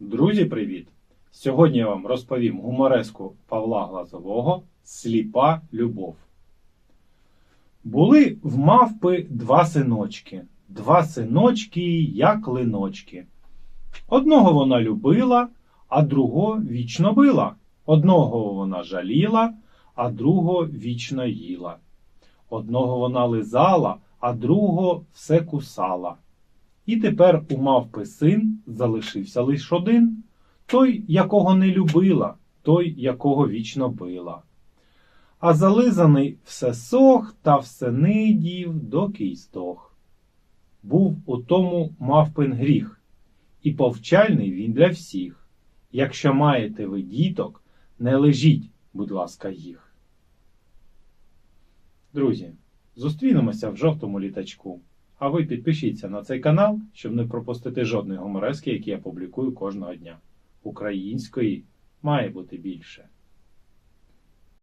Друзі, привіт! Сьогодні я вам розповім гумореску Павла Глазового Сліпа любов. Були в мавпи два синочки, два синочки, як линочки. Одного вона любила, а другого вічно била. Одного вона жаліла, а другого вічно їла. Одного вона лизала, а другого все кусала. І тепер у мавпи син залишився лиш один той, якого не любила, той, якого вічно била. А зализаний все сох та все нидів, доки й здох. Був у тому мавпин гріх, і повчальний він для всіх. Якщо маєте ви діток, не лежіть, будь ласка, їх. Друзі, зустрінемося в жовтому літачку. А ви підпишіться на цей канал, щоб не пропустити жодної гуморески, які я публікую кожного дня. Української має бути більше.